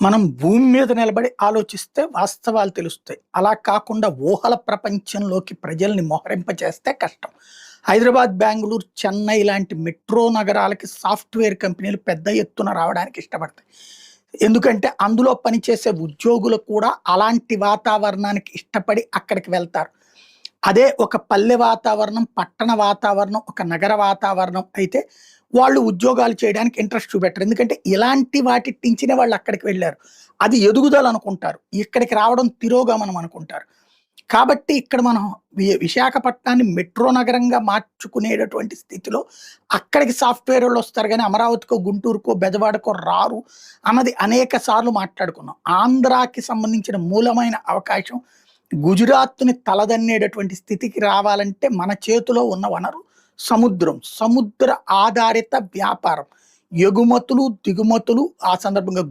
మనం భూమి మీద నిలబడి ఆలోచిస్తే వాస్తవాలు తెలుస్తాయి. అలా కాకుండా ఊహల ప్రపంచంలోకి ప్రజల్ని మోహరింప చేస్తే కష్టం. హైదరాబాద్ బెంగళూరు చెన్నై లాంటి మెట్రో నగరాలకి సాఫ్ట్వేర్ కంపెనీలు పెద్ద ఎత్తున రావడానికి ఇష్టపడతాయి. ఎందుకంటే అందులో పనిచేసే ఉద్యోగులు కూడా అలాంటి వాతావరణానికి ఇష్టపడి అక్కడికి వెళ్తారు. అదే ఒక పల్లె వాతావరణం పట్టణ వాతావరణం ఒక నగర వాతావరణం అయితే వాళ్ళు ఉద్యోగాలు చేయడానికి ఇంట్రెస్ట్ చూపెట్టరు. ఎందుకంటే ఇలాంటి వాటి వాళ్ళు అక్కడికి వెళ్ళారు. అది ఎదుగుదల అనుకుంటారు. ఇక్కడికి రావడం తిరోగమనం అనుకుంటారు. కాబట్టి ఇక్కడ మనం విశాఖపట్నాన్ని మెట్రో నగరంగా మార్చుకునేటటువంటి స్థితిలో అక్కడికి సాఫ్ట్వేర్ వాళ్ళు వస్తారు కానీ అమరావతికో గుంటూరుకో బెదవాడకో రారు అన్నది అనేక సార్లు మాట్లాడుకున్నాం. ఆంధ్రాకి సంబంధించిన మూలమైన అవకాశం గుజరాత్ని తలదన్నేటటువంటి స్థితికి రావాలంటే మన చేతిలో ఉన్న వనరు సముద్రం సముద్ర ఆధారిత వ్యాపారం. ఎగుమతులు దిగుమతులు ఆ సందర్భంగా